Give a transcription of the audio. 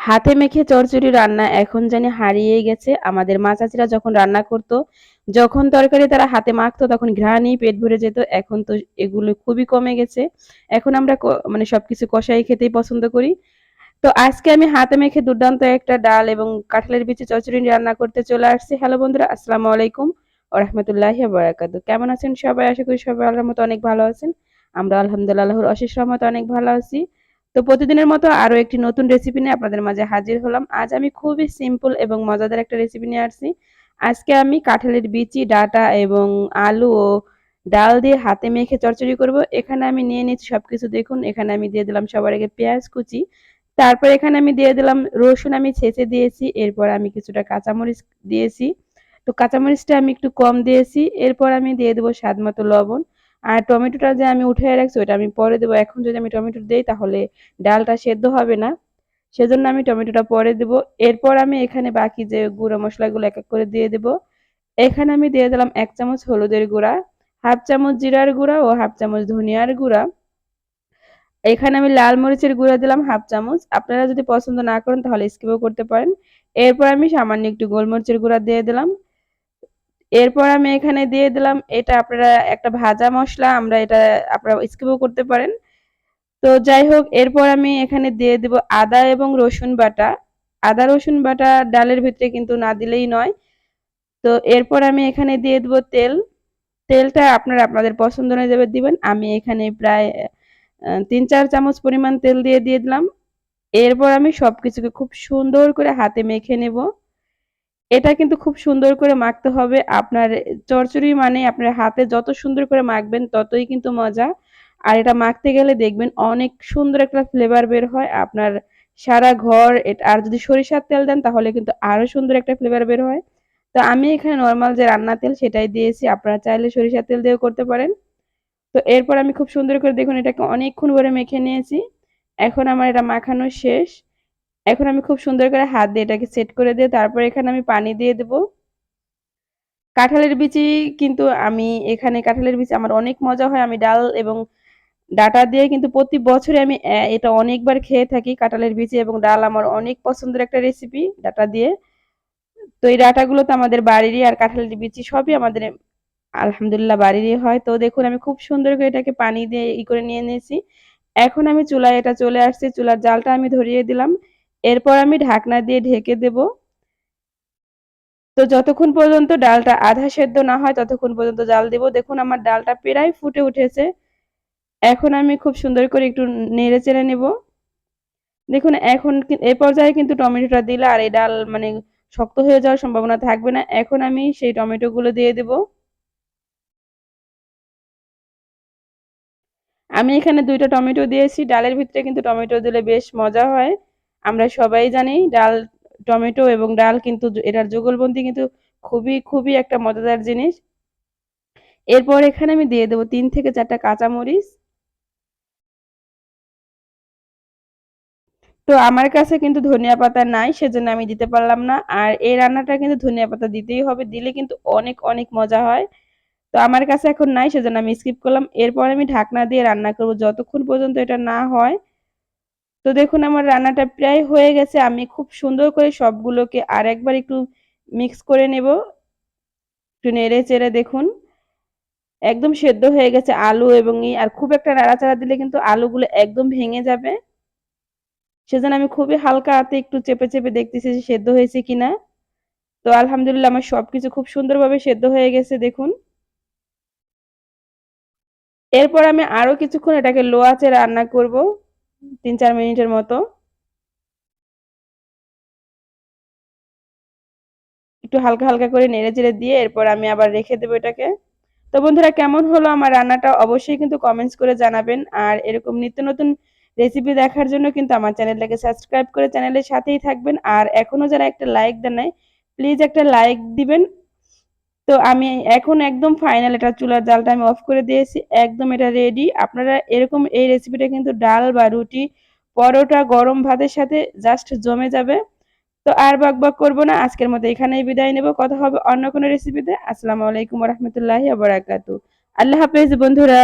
হাতে মেখে চচ্চড়ি রান্না এখন জানি হারিয়েই গেছে। আমাদের মা চাচিরা যখন রান্না করতো, যখন তরকারি তারা হাতে মাখতো, তখন ঘ্রাণেই পেট ভরে যেত। এখন তো এগুলো খুবই কমে গেছে। এখন আমরা মানে সবকিছু কষাই খেতেই পছন্দ করি। তো আজকে আমি হাতে মেখে দুর্দান্ত একটা ডাল এবং কাঁঠালের বিচে চচ্চড়ি রান্না করতে চলে আসছি। হ্যালো বন্ধুরা, আসসালামু আলাইকুম রহমতুল্লাহ বারাকাতু। কেমন আছেন সবাই? আশা করি সবাই আল্লাহর মতো অনেক ভালো আছেন। আমরা আলহামদুলিল্লাহর অশেষ রহমত অনেক ভালো আছি। তো প্রতিদিনের মতো আরও একটি নতুন রেসিপি নিয়ে আপনাদের মাঝে হাজির হলাম। আজ আমি খুবই সিম্পল এবং মজাদার একটা রেসিপি নিয়ে আসছি। আজকে আমি কাঁঠালের বিচি, ডাটা এবং আলু ও ডাল দিয়ে হাতে মেখে চচ্চড়ি করব। এখানে আমি নিয়ে নিচ্ছি সব কিছু দেখুন, এখানে আমি দিয়ে দিলাম সবার আগে পেঁয়াজ কুচি। তারপর এখানে আমি দিয়ে দিলাম রসুন আমি ছেঁচে দিয়েছি। এরপর আমি কিছুটা কাঁচামরিচ দিয়েছি। তো কাঁচামরিচটা আমি একটু কম দিয়েছি। এরপর আমি দিয়ে দেবো স্বাদ মতো লবণ। আর টমেটোটা যে আমি উঠে রাখছি ওটা আমি পরে দেবো। এখন যদি আমি টমেটো দিই, তাহলে ডালটা সেদ্ধ হবে না। সেজন্য আমি টমেটোটা পরে দেবো। এরপর আমি এখানে বাকি যে গুঁড়ো মশলাগুলো এক এক করে দিয়ে দেব। এখানে আমি দিয়ে দিলাম এক চামচ হলুদের গুঁড়া, হাফ চামচ জিরার গুঁড়া ও হাফ চামচ ধনিয়ার গুঁড়া। এখানে আমি লাল মরিচের গুঁড়া দিলাম হাফ চামচ। আপনারা যদি পছন্দ না করেন, তাহলে স্কিপও করতে পারেন। এরপর আমি সামান্য একটু গোলমরিচের গুঁড়া দিয়ে দিলাম। এরপর আমি এখানে দিয়ে দিলাম, এটা আপনারা একটা ভাজা মশলা, আমরা এটা আপনারা স্কিপও করতে পারেন। তো যাই হোক, এরপর আমি এখানে দিয়ে দেব আদা এবং রসুন বাটা। আদা, রসুন বাটা ডালের ভিতরে কিন্তু না দিলেই নয়। তো এরপর আমি এখানে দিয়ে দেবো তেল। তেলটা আপনারা আপনাদের পছন্দ অনুযায়ী দিবেন। আমি এখানে প্রায় তিন চার চামচ পরিমাণ তেল দিয়ে দিয়ে দিলাম। এরপর আমি সব কিছুকে খুব সুন্দর করে হাতে মেখে নেব। এটা কিন্তু খুব সুন্দর করে মাখতে হবে। আপনার চরচড়ি মানে আপনার হাতে যত সুন্দর করে মাখবেন ততই কিন্তু মজা। আর এটা মাখতে গেলে দেখবেন অনেক সুন্দর একটা ফ্লেভার বের হয়। আপনার সারা ঘর আর যদি সরিষার তেল দেন তাহলে কিন্তু আরও সুন্দর একটা ফ্লেভার বের হয়। তো আমি এখানে নর্মাল যে রান্না তেল সেটাই দিয়েছি। আপনারা চাইলে সরিষার তেল দিয়েও করতে পারেন। তো এরপর আমি খুব সুন্দর করে দেখুন এটাকে অনেকক্ষণ করে মেখে নিয়েছি। এখন আমার এটা মাখানো শেষ। এখন আমি খুব সুন্দর করে হাত দিয়ে এটাকে সেট করে দিয়ে তারপর এখানে আমি পানি দিয়ে দেব। কাঁঠালের বিচি কিন্তু আমি এখানে কাঁঠালের বিচি আমার অনেক মজা হয়। আমি ডাল এবং ডাটা দিয়ে কিন্তু প্রতি বছরে আমি এটা অনেকবার খেয়ে থাকি কাঁঠালের বিচি এবং ডাল আমার অনেক পছন্দের একটা রেসিপি ডাটা দিয়ে। তো এই ডাটাগুলো তো আমাদের বাড়িরই আর কাঁঠালের বিচি সবই আমাদের আলহামদুলিল্লাহ বাড়িরই হয়। তো দেখুন আমি খুব সুন্দর করে এটাকে পানি দিয়ে ই করে নিয়ে নিয়েছি। এখন আমি চুলায় এটা চলে আসছে। চুলার জালটা আমি ধরিয়ে দিলাম। এরপর আমি ঢাকনা দিয়ে ঢেকে দেব। তো যতক্ষণ পর্যন্ত ডালটা আধা সেদ্ধ না হয়, ততক্ষণ পর্যন্ত জাল দেব। দেখুন, আমার ডালটা প্রায় ফুটে উঠেছে। এখন আমি খুব সুন্দর করে একটু নেড়ে চেড়ে নেব। দেখুন, এখন এ পর্যায়ে কিন্তু টমেটোটা দিলে আর এই ডাল মানে শক্ত হয়ে যাওয়ার সম্ভাবনা থাকবে না। এখন আমি সেই টমেটোগুলো দিয়ে দেব। আমি এখানে দুইটা টমেটো দিয়েছি। ডালের ভিতরে কিন্তু টমেটো দিলে বেশ মজা হয়। আমরা সবাই জানি ডাল, টমেটো এবং ডাল কিন্তু এটার যুগলবন্দি কিন্তু খুবই খুবই একটা মজাদার জিনিস। এরপর এখানে আমি দিয়ে দেবো তিন থেকে চারটা কাঁচামরিচ। তো আমার কাছে কিন্তু ধনিয়া পাতা নাই, সেজন্য আমি দিতে পারলাম না। আর এই রান্নাটা কিন্তু ধনিয়া পাতা দিতেই হবে, দিলে কিন্তু অনেক অনেক মজা হয়। তো আমার কাছে এখন নাই, সেজন্য আমি স্কিপ করলাম। এরপর আমি ঢাকনা দিয়ে রান্না করব, যতক্ষণ পর্যন্ত এটা না হয়। তো দেখুন, আমার রান্নাটা প্রায় হয়ে গেছে। আমি খুব সুন্দর করে সবগুলোকে আর একবার একটু মিক্স করে নেব। একটু নেড়ে চেড়ে দেখুন, একদম সেদ্ধ হয়ে গেছে আলু এবং ই আর খুব একটা নাড়াচাড়া দিলে কিন্তু আলুগুলো একদম ভেঙে যাবে। সেজন্য আমি খুবই হালকা হাতে একটু চেপে চেপে দেখতেছি যে সেদ্ধ হয়েছে কিনা। তো আলহামদুলিল্লাহ আমার সবকিছু খুব সুন্দরভাবে সেদ্ধ হয়ে গেছে, দেখুন। এরপর আমি আরও কিছুক্ষণ এটাকে লো আঁচে রান্না করব। তিন চার মিনিটের মতো। একটু হালকা হালকা করে নেড়ে চেড়ে দিয়ে এরপর আমি আবার রেখে দেবো এটাকে। তো বন্ধুরা, কেমন হলো আমার রান্নাটা অবশ্যই কিন্তু কমেন্টস করে জানাবেন। আর এরকম নিত্য নতুন রেসিপি দেখার জন্য কিন্তু আমার চ্যানেলটাকে সাবস্ক্রাইব করে চ্যানেলের সাথেই থাকবেন। আর এখনও যারা একটা লাইক দেন প্লিজ একটা লাইক দিবেন। তো আমি এখন একদম ফাইনাল এটা চুলার জালটা আমি অফ করে দিয়েছি, একদম এটা রেডি আপনারা এরকম এই রেসিপিটা কিন্তু ডাল বা রুটি, পরোটা, গরম ভাতের সাথে জাস্ট জমে যাবে। তো আর বক বক করব না, আজকের মতো এখানেই বিদায় নেব। কথা হবে অন্য কোনো রেসিপিতে আসসালামু আলাইকুম রহমতুল্লাহ আবরাকাতু আল্লাহ হাফেজ বন্ধুরা।